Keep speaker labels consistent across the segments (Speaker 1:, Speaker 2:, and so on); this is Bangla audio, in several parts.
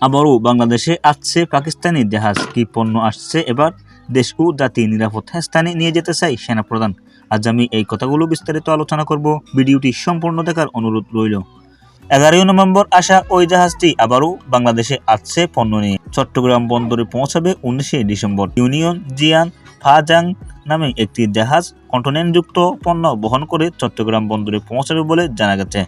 Speaker 1: আবারও বাংলাদেশে আসছে পাকিস্তানি জাহাজ। কি পণ্য আসছে এবার? দেশ ও জাতি নিরাপত্তা স্থানে নিয়ে যেতে চাই সেনাপ্রধান। আজ আমি এই কথাগুলো বিস্তারিত আলোচনা করব। ভিডিওটি সম্পূর্ণ দেখার অনুরোধ রইল। এগারোই নভেম্বর আসা ওই জাহাজটি আবারও বাংলাদেশে আসছে পণ্য নিয়ে। চট্টগ্রাম বন্দরে পৌঁছাবে উনিশে ডিসেম্বর। ইউনিয়ন জিয়ান ফাজাং নামে একটি জাহাজ কন্টিনেন্টযুক্ত পণ্য বহন করে চট্টগ্রাম বন্দরে পৌঁছাবে বলে জানা গেছে।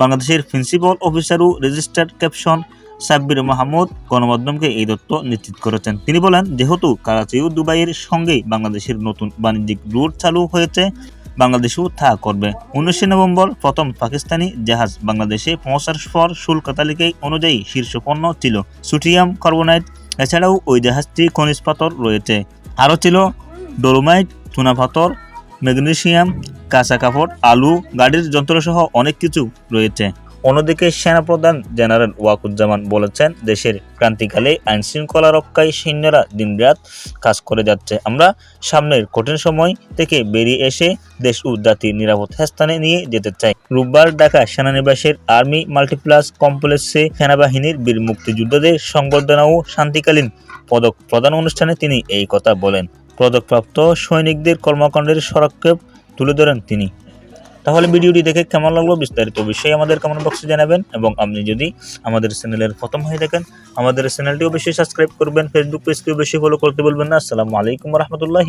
Speaker 1: বাংলাদেশের প্রিন্সিপাল অফিসারও রেজিস্টার্ড ক্যাপশন সাব্বির মাহমুদ গণমাধ্যমকে এই তথ্য নিশ্চিত করেছেন। তিনি বলেন, যেহেতু করাচি ও দুবাইয়ের সঙ্গেই বাংলাদেশের নতুন বাণিজ্যিক রুট চালু হয়েছে, বাংলাদেশেও তা করবে। উনিশে নভেম্বর প্রথম পাকিস্তানি জাহাজ বাংলাদেশে পৌঁছার পর শুল্ক তালিকায় অনুযায়ী শীর্ষ পণ্য ছিল সুটিয়াম কার্বোনাইট এছাড়াও ওই জাহাজটি খনিজ পাথর রয়েছে। আরও ছিল ডোলোমাইট, চুনা পাথর, ম্যাগনেসিয়াম, কাঁচা কাপড়, আলু, গাড়ির যন্ত্রসহ অনেক কিছু রয়েছে। অন্যদিকে সেনাপ্রধান জেনারেল ওয়াকুজ্জামান বলেছেন, দেশের ক্রান্তিকালে আইন শৃঙ্খলা রক্ষায় সৈন্যরা দিনরাত কাজ করে যাচ্ছে। আমরা সামনের কঠিন সময় থেকে বেরিয়ে এসে দেশ ও জাতির নিরাপত্তা স্থানে নিয়ে যেতে চাই। রোববার ঢাকা সেনানিবাসের আর্মি মাল্টিপ্লাস কমপ্লেক্সে সেনাবাহিনীর বীর মুক্তিযোদ্ধাদের সংবর্ধনা ও শান্তিকালীন পদক প্রদান অনুষ্ঠানে তিনি এই কথা বলেন। পদকপ্রাপ্ত সৈনিকদের কর্মকাণ্ডের সরক্ষেপ তুলে ধরেন তিনি। তাহলে ভিডিওটি দেখে কেমন লাগল বিস্তারিত অবশ্যই আমাদের কমেন্ট বক্সে জানাবেন এবং আপনি যদি আমাদের চ্যানেলের প্রথম হয়ে থাকেন, আমাদের চ্যানেলটি অবশ্যই সাবস্ক্রাইব করবেন ফেসবুক পেজটি অবশ্যই ফলো করতে বলবেন না। আসসালামু আলাইকুম রহমতুল্লাহ